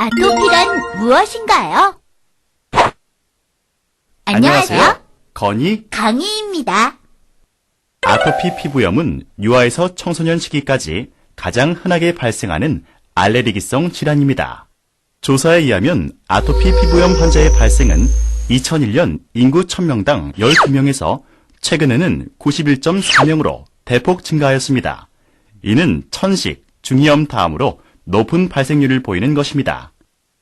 아토피란 무엇인가요? 안녕하세요. 건희 강희입니다. 아토피 피부염은 유아에서 청소년 시기까지 가장 흔하게 발생하는 알레르기성 질환입니다. 조사에 의하면 아토피 피부염 환자의 발생은 2001년 인구 1000명당 12명에서 최근에는 91.4명으로 대폭 증가하였습니다. 이는 천식, 중이염 다음으로 높은 발생률을 보이는 것입니다.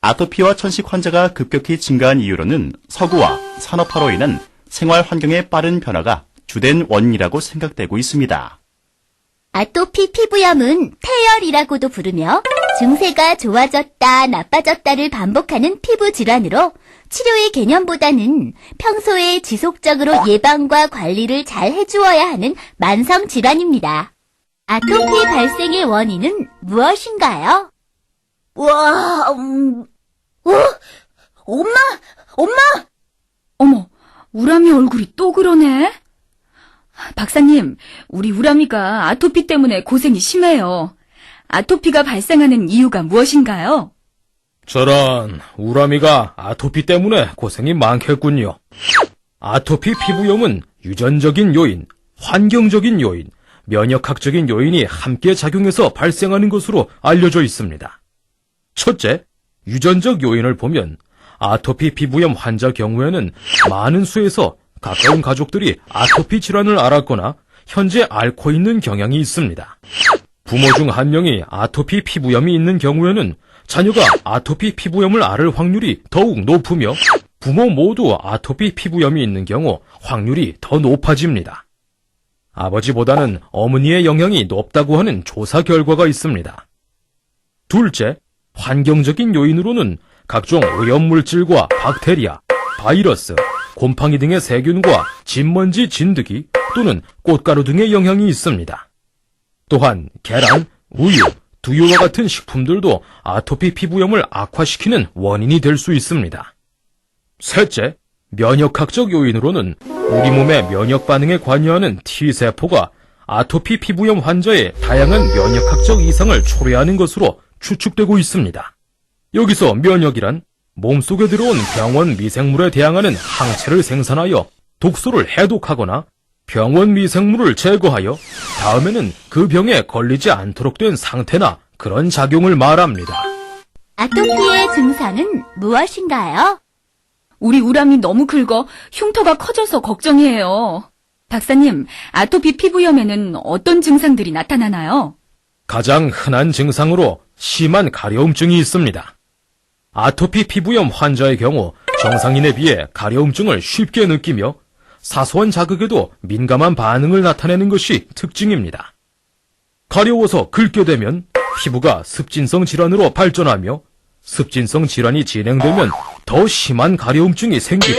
아토피와 천식 환자가 급격히 증가한 이유로는 서구와 산업화로 인한 생활 환경의 빠른 변화가 주된 원인이라고 생각되고 있습니다. 아토피 피부염은 태열이라고도 부르며 증세가 좋아졌다, 나빠졌다를 반복하는 피부 질환으로 치료의 개념보다는 평소에 지속적으로 예방과 관리를 잘 해주어야 하는 만성 질환입니다. 아토피 발생의 원인은 무엇인가요? 와, 음, 어? 엄마, 엄마! 어머, 우람이 얼굴이 또 그러네? 박사님, 우리 우람이가 아토피 때문에 고생이 심해요. 아토피가 발생하는 이유가 무엇인가요? 저런, 우람이가 아토피 때문에 고생이 많겠군요. 아토피 피부염은 유전적인 요인, 환경적인 요인, 면역학적인 요인이 함께 작용해서 발생하는 것으로 알려져 있습니다. 첫째, 유전적 요인을 보면 아토피 피부염 환자 경우에는 많은 수에서 가까운 가족들이 아토피 질환을 앓았거나 현재 앓고 있는 경향이 있습니다. 부모 중 한 명이 아토피 피부염이 있는 경우에는 자녀가 아토피 피부염을 앓을 확률이 더욱 높으며 부모 모두 아토피 피부염이 있는 경우 확률이 더 높아집니다. 아버지보다는 어머니의 영향이 높다고 하는 조사 결과가 있습니다. 둘째, 환경적인 요인으로는 각종 오염물질과 박테리아, 바이러스, 곰팡이 등의 세균과 진먼지 진드기 또는 꽃가루 등의 영향이 있습니다. 또한 계란, 우유, 두유와 같은 식품들도 아토피 피부염을 악화시키는 원인이 될 수 있습니다. 셋째, 면역학적 요인으로는 우리 몸의 면역 반응에 관여하는 T세포가 아토피 피부염 환자의 다양한 면역학적 이상을 초래하는 것으로 추측되고 있습니다. 여기서 면역이란 몸속에 들어온 병원 미생물에 대항하는 항체를 생산하여 독소를 해독하거나 병원 미생물을 제거하여 다음에는 그 병에 걸리지 않도록 된 상태나 그런 작용을 말합니다. 아토피의 증상은 무엇인가요? 우리 우람이 너무 긁어 흉터가 커져서 걱정이에요. 박사님, 아토피 피부염에는 어떤 증상들이 나타나나요? 가장 흔한 증상으로 심한 가려움증이 있습니다. 아토피 피부염 환자의 경우 정상인에 비해 가려움증을 쉽게 느끼며 사소한 자극에도 민감한 반응을 나타내는 것이 특징입니다. 가려워서 긁게 되면 피부가 습진성 질환으로 발전하며 습진성 질환이 진행되면 더 심한 가려움증이 생기고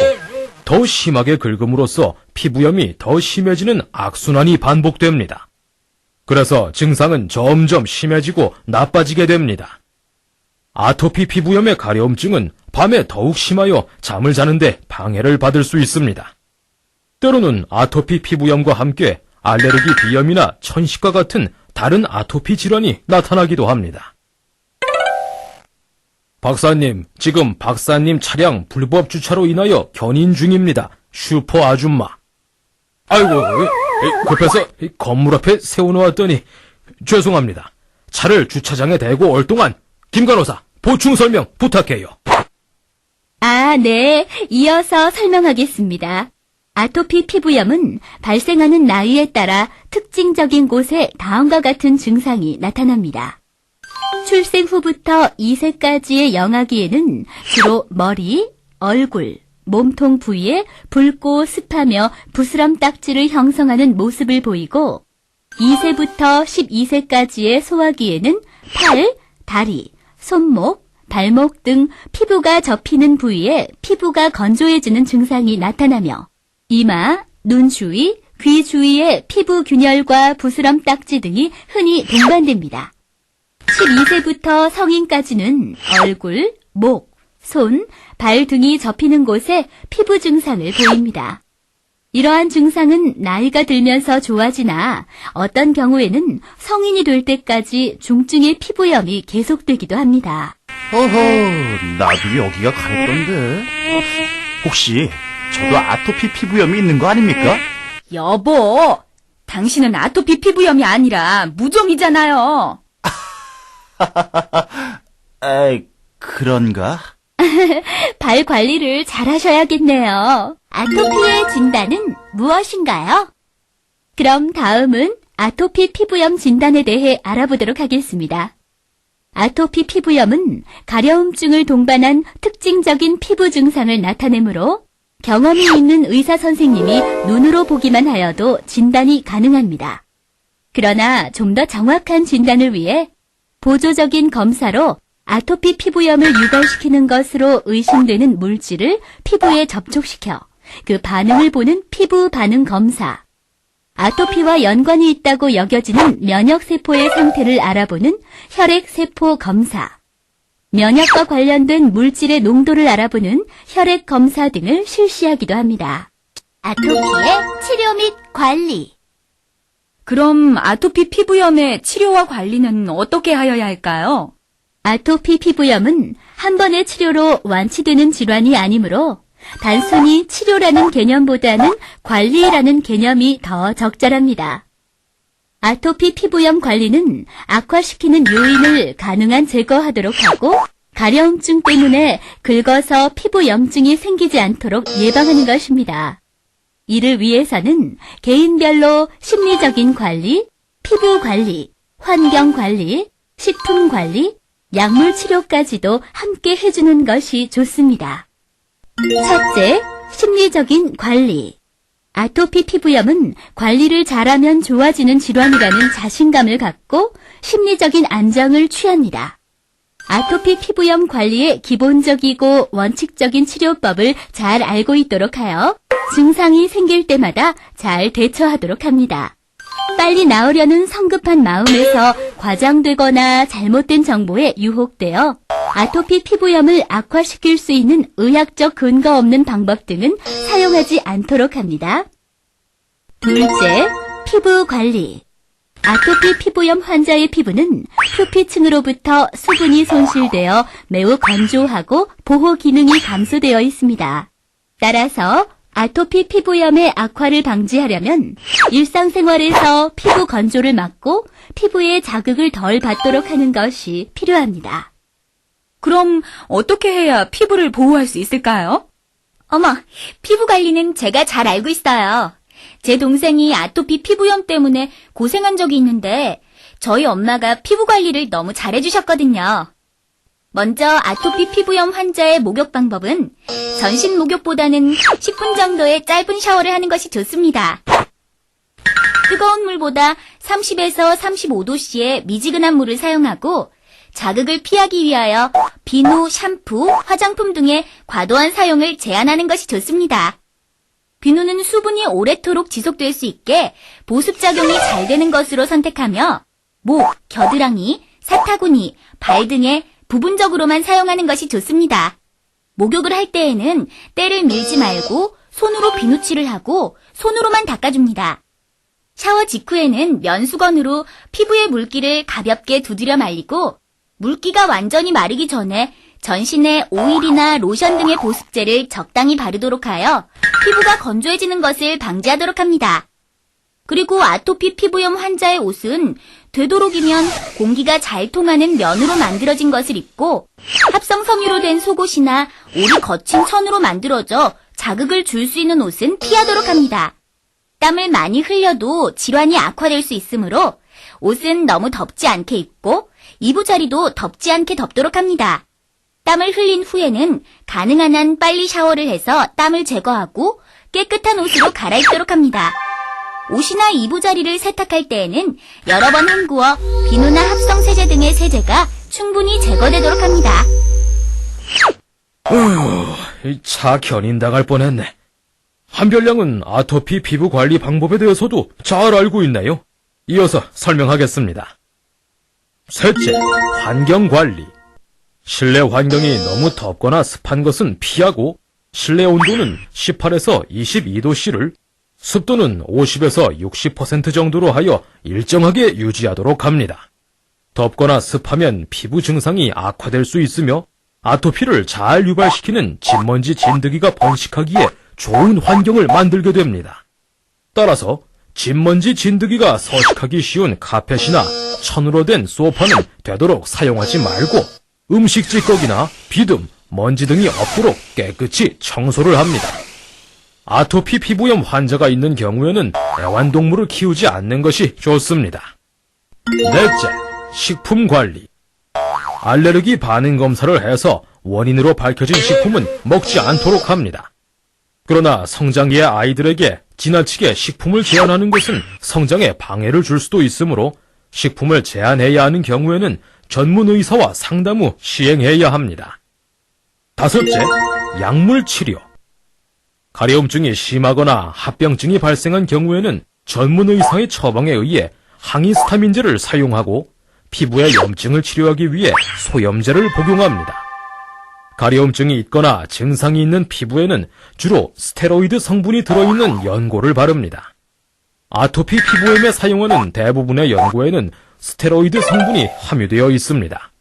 더 심하게 긁음으로써 피부염이 더 심해지는 악순환이 반복됩니다. 그래서 증상은 점점 심해지고 나빠지게 됩니다. 아토피 피부염의 가려움증은 밤에 더욱 심하여 잠을 자는데 방해를 받을 수 있습니다. 때로는 아토피 피부염과 함께 알레르기 비염이나 천식과 같은 다른 아토피 질환이 나타나기도 합니다. 박사님, 지금 박사님 차량 불법 주차로 인하여 견인 중입니다. 슈퍼 아줌마. 아이고, 이, 급해서 이 건물 앞에 세워놓았더니 죄송합니다. 차를 주차장에 대고 올 동안 김 간호사 보충 설명 부탁해요. 아, 네. 이어서 설명하겠습니다. 아토피 피부염은 발생하는 나이에 따라 특징적인 곳에 다음과 같은 증상이 나타납니다. 출생 후부터 2세까지의 영아기에는 주로 머리, 얼굴, 몸통 부위에 붉고 습하며 부스럼 딱지를 형성하는 모습을 보이고 2세부터 12세까지의 소아기에는 팔, 다리, 손목, 발목 등 피부가 접히는 부위에 피부가 건조해지는 증상이 나타나며 이마, 눈 주위, 귀 주위의 피부 균열과 부스럼 딱지 등이 흔히 동반됩니다. 12세부터 성인까지는 얼굴, 목, 손, 발 등이 접히는 곳에 피부 증상을 보입니다. 이러한 증상은 나이가 들면서 좋아지나 어떤 경우에는 성인이 될 때까지 중증의 피부염이 계속되기도 합니다. 어허, 나도 여기가 가렵던데. 혹시 저도 아토피 피부염이 있는 거 아닙니까? 여보, 당신은 아토피 피부염이 아니라 무좀이잖아요. 에이, 그런가? 발 관리를 잘 하셔야겠네요. 아토피의 진단은 무엇인가요? 그럼 다음은 아토피 피부염 진단에 대해 알아보도록 하겠습니다. 아토피 피부염은 가려움증을 동반한 특징적인 피부 증상을 나타내므로 경험이 있는 의사 선생님이 눈으로 보기만 하여도 진단이 가능합니다. 그러나 좀 더 정확한 진단을 위해 보조적인 검사로 아토피 피부염을 유발시키는 것으로 의심되는 물질을 피부에 접촉시켜 그 반응을 보는 피부 반응 검사. 아토피와 연관이 있다고 여겨지는 면역세포의 상태를 알아보는 혈액세포 검사. 면역과 관련된 물질의 농도를 알아보는 혈액 검사 등을 실시하기도 합니다. 아토피의 치료 및 관리. 그럼 아토피 피부염의 치료와 관리는 어떻게 하여야 할까요? 아토피 피부염은 한 번의 치료로 완치되는 질환이 아니므로 단순히 치료라는 개념보다는 관리라는 개념이 더 적절합니다. 아토피 피부염 관리는 악화시키는 요인을 가능한 제거하도록 하고 가려움증 때문에 긁어서 피부염증이 생기지 않도록 예방하는 것입니다. 이를 위해서는 개인별로 심리적인 관리, 피부 관리, 환경 관리, 식품 관리, 약물 치료까지도 함께 해주는 것이 좋습니다. 첫째, 심리적인 관리. 아토피 피부염은 관리를 잘하면 좋아지는 질환이라는 자신감을 갖고 심리적인 안정을 취합니다. 아토피 피부염 관리의 기본적이고 원칙적인 치료법을 잘 알고 있도록 하여 증상이 생길 때마다 잘 대처하도록 합니다. 빨리 나으려는 성급한 마음에서 과장되거나 잘못된 정보에 유혹되어 아토피 피부염을 악화시킬 수 있는 의학적 근거 없는 방법 등은 사용하지 않도록 합니다. 둘째, 피부 관리. 아토피 피부염 환자의 피부는 표피층으로부터 수분이 손실되어 매우 건조하고 보호 기능이 감소되어 있습니다. 따라서 아토피 피부염의 악화를 방지하려면 일상생활에서 피부 건조를 막고 피부에 자극을 덜 받도록 하는 것이 필요합니다. 그럼 어떻게 해야 피부를 보호할 수 있을까요? 어머, 피부 관리는 제가 잘 알고 있어요. 제 동생이 아토피 피부염 때문에 고생한 적이 있는데 저희 엄마가 피부 관리를 너무 잘해주셨거든요. 먼저 아토피 피부염 환자의 목욕 방법은 전신 목욕보다는 10분 정도의 짧은 샤워를 하는 것이 좋습니다. 뜨거운 물보다 30에서 35도씨의 미지근한 물을 사용하고 자극을 피하기 위하여 비누, 샴푸, 화장품 등의 과도한 사용을 제한하는 것이 좋습니다. 비누는 수분이 오래도록 지속될 수 있게 보습작용이 잘 되는 것으로 선택하며 목, 겨드랑이, 사타구니, 발 등에 부분적으로만 사용하는 것이 좋습니다. 목욕을 할 때에는 때를 밀지 말고 손으로 비누칠을 하고 손으로만 닦아줍니다. 샤워 직후에는 면수건으로 피부의 물기를 가볍게 두드려 말리고 물기가 완전히 마르기 전에 전신에 오일이나 로션 등의 보습제를 적당히 바르도록 하여 피부가 건조해지는 것을 방지하도록 합니다. 그리고 아토피 피부염 환자의 옷은 되도록이면 공기가 잘 통하는 면으로 만들어진 것을 입고 합성 섬유로 된 속옷이나 올이 거친 천으로 만들어져 자극을 줄 수 있는 옷은 피하도록 합니다. 땀을 많이 흘려도 질환이 악화될 수 있으므로 옷은 너무 덥지 않게 입고 이부자리도 덥지 않게 덮도록 합니다. 땀을 흘린 후에는 가능한 한 빨리 샤워를 해서 땀을 제거하고 깨끗한 옷으로 갈아입도록 합니다. 옷이나 이부자리를 세탁할 때에는 여러 번 헹구어 비누나 합성 세제 등의 세제가 충분히 제거되도록 합니다. 이차 견인당할 뻔했네. 한별량은 아토피 피부 관리 방법에 대해서도 잘 알고 있네요. 이어서 설명하겠습니다. 셋째, 환경 관리. 실내 환경이 너무 덥거나 습한 것은 피하고 실내 온도는 18에서 22도씨를 습도는 50에서 60% 정도로 하여 일정하게 유지하도록 합니다. 덥거나 습하면 피부 증상이 악화될 수 있으며 아토피를 잘 유발시키는 진먼지 진드기가 번식하기에 좋은 환경을 만들게 됩니다. 따라서 진먼지 진드기가 서식하기 쉬운 카펫이나 천으로 된 소파는 되도록 사용하지 말고 음식 찌꺼기나 비듬, 먼지 등이 없도록 깨끗이 청소를 합니다. 아토피 피부염 환자가 있는 경우에는 애완동물을 키우지 않는 것이 좋습니다. 넷째, 식품 관리. 알레르기 반응 검사를 해서 원인으로 밝혀진 식품은 먹지 않도록 합니다. 그러나 성장기의 아이들에게 지나치게 식품을 제한하는 것은 성장에 방해를 줄 수도 있으므로 식품을 제한해야 하는 경우에는 전문 의사와 상담 후 시행해야 합니다. 다섯째, 약물 치료. 가려움증이 심하거나 합병증이 발생한 경우에는 전문 의사의 처방에 의해 항히스타민제를 사용하고 피부의 염증을 치료하기 위해 소염제를 복용합니다. 가려움증이 있거나 증상이 있는 피부에는 주로 스테로이드 성분이 들어있는 연고를 바릅니다. 아토피 피부염에 사용하는 대부분의 연고에는 스테로이드 성분이 함유되어 있습니다.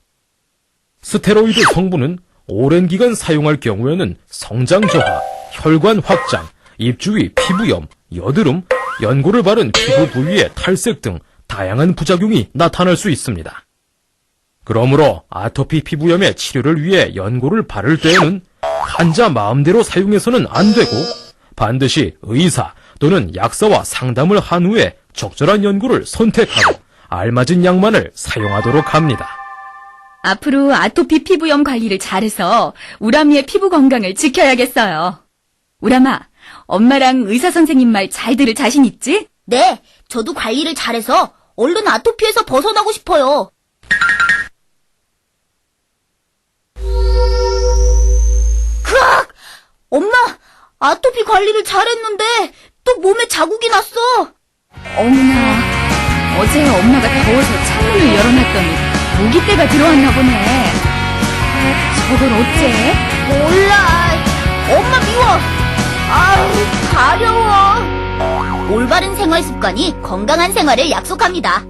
스테로이드 성분은 오랜 기간 사용할 경우에는 성장 저하, 혈관 확장, 입주위 피부염, 여드름, 연고를 바른 피부 부위의 탈색 등 다양한 부작용이 나타날 수 있습니다. 그러므로 아토피 피부염의 치료를 위해 연고를 바를 때에는 환자 마음대로 사용해서는 안 되고 반드시 의사 또는 약사와 상담을 한 후에 적절한 연고를 선택하고 알맞은 약만을 사용하도록 합니다. 앞으로 아토피 피부염 관리를 잘해서 우람이의 피부 건강을 지켜야겠어요. 우람아, 엄마랑 의사 선생님 말 잘 들을 자신 있지? 네, 저도 관리를 잘해서 얼른 아토피에서 벗어나고 싶어요. 크악! 엄마, 아토피 관리를 잘했는데 또 몸에 자국이 났어. 어머나, 어제 엄마가 더워서 창문을 열어놨더니 모기떼가 들어왔나 보네. 저걸 어째? 몰라. 엄마 미워. 아우, 가려워. 올바른 생활 습관이 건강한 생활을 약속합니다.